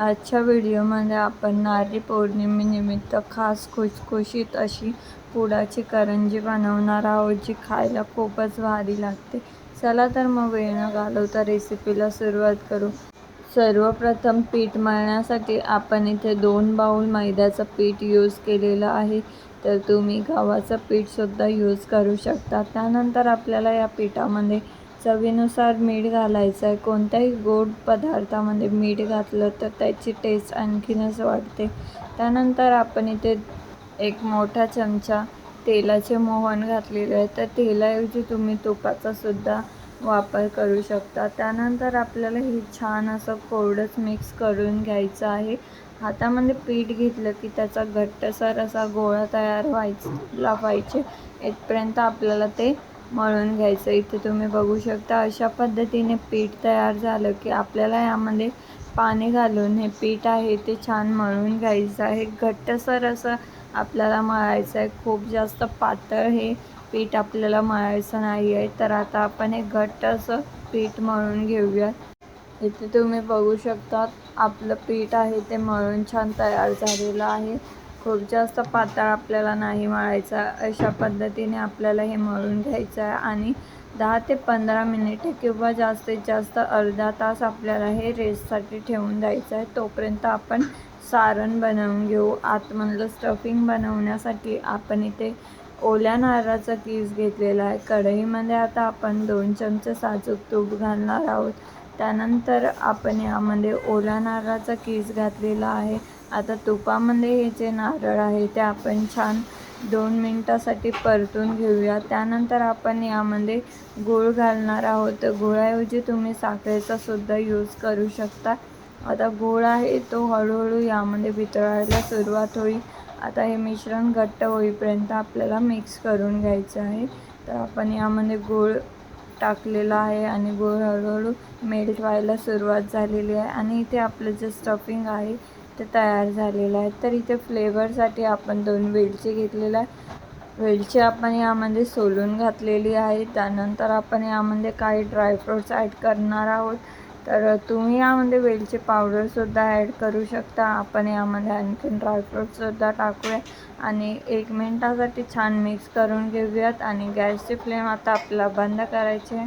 आजच्या व्हिडिओमध्ये आपण नारळी पौर्णिमेनिमित्त खास खुशखुशीत अशी पुडाची करंजी बनवणार आहोत जी खायला खूपच भारी लागते. चला तर मग वेळ न घालवता रेसिपीला सुरुवात करू. सर्वप्रथम पीठ मळण्यासाठी आपण इथे दोन बाऊल मैद्याचं पीठ यूज केलेलं आहे. तर तुम्ही गव्हाचं पीठसुद्धा यूज करू शकता. त्यानंतर आपल्याला या पिठामध्ये चवीनुसार मीठ घालायचं आहे कोणत्याही गोड पदार्थामध्ये मीठ घातलं तर त्याची टेस्ट आणखीनच वाढते. त्यानंतर आपण इथे एक मोठा चमचा तेलाचे मोहन घातलेले आहे. तर तेलाऐवजी तुम्ही तुपाचा सुद्धा वापर करू शकता. त्यानंतर आपल्याला हे छान असं कोरडंच मिक्स करून घ्यायचं आहे. हातामध्ये पीठ घेतलं की त्याचा घट्टसर असा गोळा तयार व्हायला पाहिजे इथपर्यंत आपल्याला ते मळून घ्यायचं. इथे तुम्ही बघू शकता अशा पद्धतीने पीठ तयार झालं की आपल्याला यामध्ये पाणी घालून हे पीठ आहे ते छान मळून घ्यायचं आहे. घट्टसर असं आपल्याला मळायचं आहे. खूप जास्त पातळ हे पीठ आपल्याला मळायचं नाही आहे. तर आता आपण हे घट्ट असं पीठ मळून घेऊया इथे तुम्ही बघू शकता आपलं पीठ आहे ते मळून छान तयार झालेलं आहे. खूप जास्त पातळ आपल्याला नाही मळायचा. अशा पद्धतीने आपल्याला हे मळून घ्यायचं आहे. आणि दहा ते पंधरा मिनिटे किंवा जास्तीत जास्त अर्धा तास आपल्याला हे रेस्टसाठी ठेवून द्यायचं आहे. तोपर्यंत आपण सारण बनवून घेऊ. आतमधलं स्टफिंग बनवण्यासाठी आपण इथे ओल्या नारळाचा कीस घेतलेला आहे. कढईमध्ये आता आपण दोन चमचे साजूक तूप घालणार आहोत. त्यानंतर आपण यामध्ये ओल्या नारळाचा कीस घातलेला आहे. आता तुपामध्ये हे जे नारळ आहे ते आपण छान दोन मिनटासाठी परतून घेऊया. त्यानंतर आपण यामध्ये गूळ घालणार आहोत. गुळाऐवजी तुम्ही साखरेचा सुद्धा यूज करू शकता. आता गूळ आहे तो हळूहळू यामध्ये वितळायला सुरुवात होईल. आता हे मिश्रण घट्ट होईपर्यंत आपल्याला मिक्स करून घ्यायचं आहे. तर आपण यामध्ये गूळ टाकलेला आहे आणि गूळ हळूहळू मेल्ट व्हायला सुरुवात झालेली आहे. आणि इथे आपलं जे स्टफिंग आहे ते तयार झालेलं आहे. तर इथे फ्लेवरसाठी आपण दोन वेलची घेतलेला आहे. वेलची आपण यामध्ये सोलून घातलेली आहे. त्यानंतर आपण यामध्ये काही ड्रायफ्रूट्स ॲड करणार आहोत. तर तुम्ही यामध्ये वेलची पावडरसुद्धा ॲड करू शकता. आपण यामध्ये आणखीन ड्रायफ्रूटसुद्धा टाकूया. आणि एक मिनटासाठी छान मिक्स करून घेऊयात. आणि गॅसची फ्लेम आता आपला बंद करायची आहे.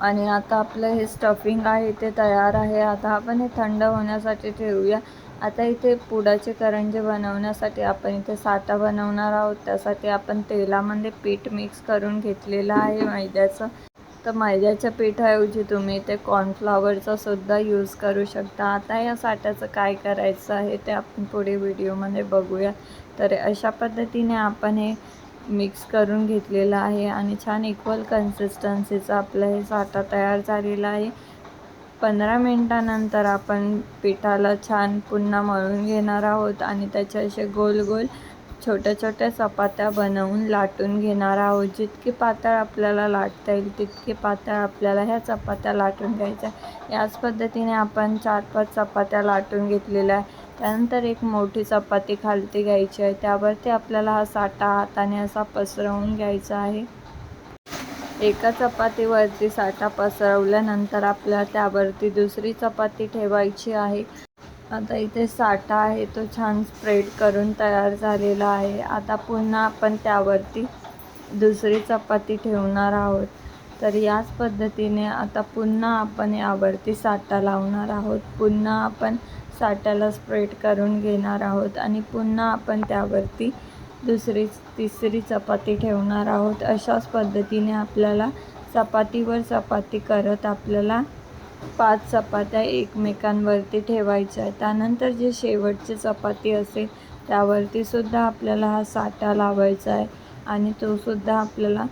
आणि आता आपलं हे स्टफिंग आहे ते तयार आहे. आता आपण हे थंड होण्यासाठी ठेवूया. आता इथे पुडाचे करंजे बनवण्यासाठी आपण इथे साठा बनवणार आहोत. त्यासाठी आपण तेलामध्ये पीठ मिक्स करून घेतलेलं आहे मैद्याचं. तर मैद्याच्या पिठाऐवजी तुम्ही इथे कॉर्नफ्लॉवरचा सुद्धा यूज करू शकता. आता या साठ्याचं काय करायचं आहे ते आपण पुढे व्हिडिओमध्ये बघूया. तर अशा पद्धतीने आपण हे मिक्स करून घेतलेलं आहे आणि छान इक्वल कन्सिस्टन्सीचा आपलं हे साठा तयार झालेला आहे. पंधरा मिनटानंतर आपण पिठाला छान पुन्हा मळून घेणार आहोत आणि त्याचे असे गोल गोल छोट्या छोट्या चपात्या बनवून लाटून घेणार आहोत. जितकी पातळ आपल्याला लाटता येईल तितकी पातळ आपल्याला ह्या चपात्या लाटून घ्यायच्या याच पद्धतीने आपण चार पाच चपात्या लाटून घेतलेल्या आहे त्यानंतर एक मोठी चपाती खालती घ्यायची आहे. त्यावरती आपल्याला हा साठा हाताने असा पसरवून घ्यायचा आहे. एका चपातीवरती साठा पसरवल्यानंतर आपल्याला त्यावरती दुसरी चपाती ठेवायची आहे. आता इथे साठा आहे तो छान स्प्रेड करून तयार झालेला आहे. आता पुन्हा आपण त्यावरती दुसरी चपाती ठेवणार आहोत. तर याच पद्धतीने आता पुन्हा आपण यावरती साठा लावणार आहोत. पुन्हा आपण साठ्याला स्प्रेड करून घेणार आहोत आणि पुन्हा आपण त्यावरती दुसरी तिसरी चपाती ठेवणार आहोत. अशाच पद्धतीने आपल्याला चपातीवर चपाती करत आपल्याला पाच चपात्या एकमेकांवरती ठेवायच्या आहे त्यानंतर जे शेवटची चपाती असेल त्यावरती सुद्धा आपल्याला हा साठा लावायचा आहे आणि तो सुद्धा आपल्याला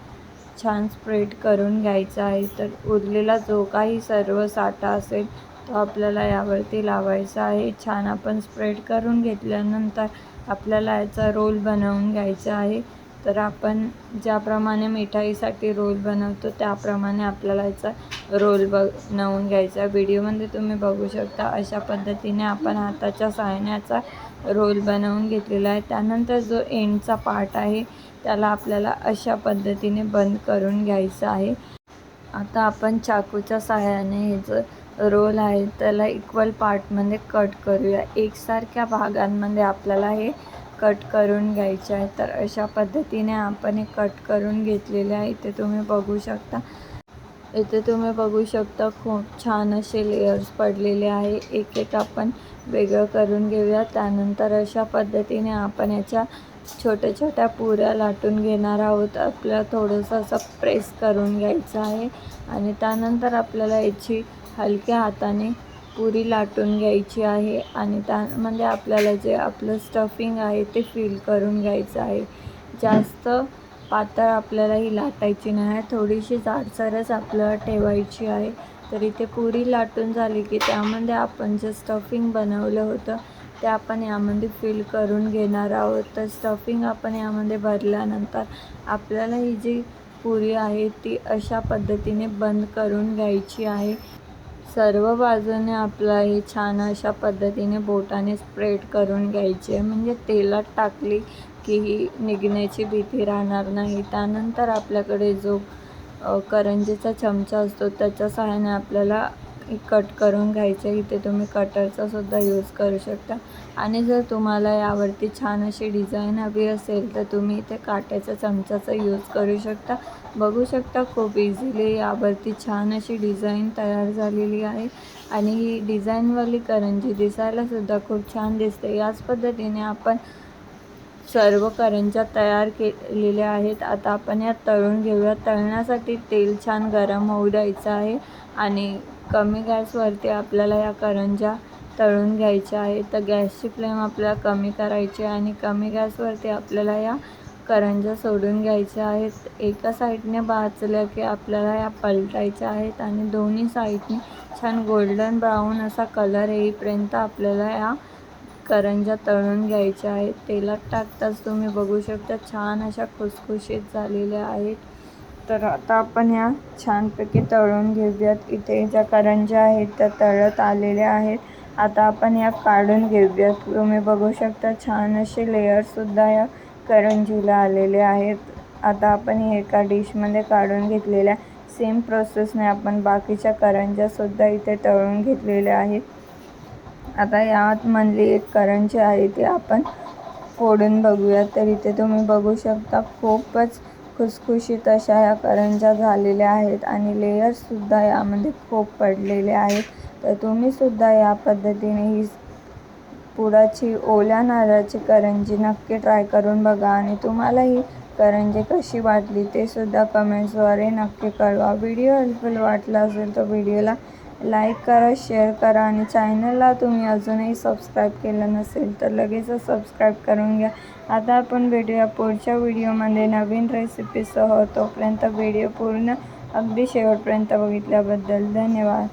छान स्प्रेड करून घ्यायचा आहे. तर उरलेला जो काही सर्व साठा असेल तो आपल्याला यावरती लावायचा आहे. छान आपण स्प्रेड करून घेतल्यानंतर आपल्याला याचा रोल बनवून घ्यायचा आहे. तर आपण ज्याप्रमाणे मिठाईसाठी रोल बनवतो त्याप्रमाणे आपल्याला याचा रोल बनवून घ्यायचा. व्हिडिओमध्ये तुम्ही बघू शकता अशा पद्धतीने आपण हाताच्या सायण्याचा रोल बनवून घेतलेला आहे. त्यानंतर जो एंडचा पार्ट आहे त्याला आपल्याला अशा पद्धतीने बंद करून घ्यायचं आहे. आता आपण चाकूच्या सहाय्याने हे जर रोल आहे त्याला इक्वल पार्टमध्ये कट करूया. एकसारख्या भागांमध्ये आपल्याला हे कट करून घ्यायचे आहे. तर अशा पद्धतीने आपण हे कट करून घेतलेले आहे. इथे तुम्ही बघू शकता. इथे तुम्ही बघू शकता खूप छान असे लेयर्स पडलेले आहे. एक एक आपण वेगळं करून घेऊया. त्यानंतर अशा पद्धतीने आपण याच्या छोट्या छोट्या पुऱ्या लाटून घेणार आहोत. आपल्याला थोडंसं असं प्रेस करून घ्यायचं आहे. आणि त्यानंतर आपल्याला याची हलक्या हाताने पुरी लाटून घ्यायची आहे आणि त्यामध्ये आपल्याला जे आपलं स्टफिंग आहे ते फिल करून घ्यायचं आहे. जास्त पातळ आपल्याला ही लाटायची नाही आहे. थोडीशी जाडसरच आपल्याला ठेवायची आहे. तर इथे पुरी लाटून झाली की त्यामध्ये आपण जे स्टफिंग बनवलं होतं ते आपण यामध्ये फिल करून घेणार आहोत. तर स्टफिंग आपण यामध्ये भरल्यानंतर आपल्याला ही जी पुरी आहे ती अशा पद्धतीने बंद करून घ्यायची आहे. सर्व बाजूने आपला ही छान अशा पद्धतीने बोटाने स्प्रेड करून घ्यायचे. म्हणजे तेलात टाकली की ही निघण्याची भीती राहणार नाही. त्यानंतर आपल्याकडे जो करंजीचा चमचा असतो त्याच्या सहाय्याने आपल्याला कट करून घ्यायचं. इथे तुम्ही कटरचा सुद्धा यूज करू शकता. आणि जर तुम्हाला यावरती छान अशी डिझाईन हवी असेल तर तुम्ही इथे काट्याच्या चमचाचा यूज करू शकता. बघू शकता खूप इझिली यावरती छान अशी डिझाईन तयार झालेली आहे. आणि ही डिझाईनवाली करंजी दिसायलासुद्धा खूप छान दिसते. याच पद्धतीने आपण सर्व करंज्या तयार केलेल्या आहेत. आता आपण या तळून घेऊया. तळण्यासाठी तेल छान गरम होऊ द्यायचं आहे. आणि कमी गॅसवरती आपल्याला या करंज्या तळून घ्यायच्या आहे तर गॅसची फ्लेम आपल्याला कमी करायची आहे आणि कमी गॅसवरती आपल्याला या करंज्या सोडून घ्यायच्या आहेत. एका साईडने भाजल्या की आपल्याला या पलटायच्या आहेत आणि दोन्ही साईडने छान गोल्डन ब्राऊन असा कलर येईपर्यंत आपल्याला या करंज्या तळून घ्यायच्या आहेत. तेलात टाकताच तुम्ही बघू शकता छान अशा खुसखुशीत झालेल्या आहेत. तर आता आपण या छानपैकी तळून घेऊयात. इथे ज्या करंज्या आहेत त्या तळत आलेल्या आहेत. आता आपण या काढून घेऊयात. तुम्ही बघू शकता छान असे लेयरसुद्धा या करंजीला आलेले आहेत. आता आपण हे एका डिशमध्ये काढून घेतलेल्या सेम प्रोसेसने आपण बाकीच्या करंज्यासुद्धा इथे तळून घेतलेल्या आहेत. आता यामधली एक करंजी आहे ती आपण फोडून बघूया तर इथे तुम्ही बघू शकता खूपच खुसखुशीत अशा ह्या करंज्या झालेल्या आहेत आणि लेयर्ससुद्धा यामध्ये खूप पडलेले आहेत. तर तुम्हीसुद्धा या पद्धतीने ही पुराची ओल्या नारळाची करंजी नक्की ट्राय करून बघा आणि तुम्हाला ही करंजी कशी वाटली ते सुद्धा कमेंट्सद्वारे नक्की कळवा. व्हिडिओ हेल्पफुल वाटला असेल तर व्हिडिओला लाईक करा शेअर करा आणि चॅनलला तुम्ही अजूनही सबस्क्राईब केलं नसेल तर लगेचच सबस्क्राईब करून घ्या. आता आपण भेटूया पुढच्या व्हिडिओमध्ये नवीन रेसिपीसह. तोपर्यंत व्हिडिओ पूर्ण अगदी शेवटपर्यंत बघितल्याबद्दल धन्यवाद.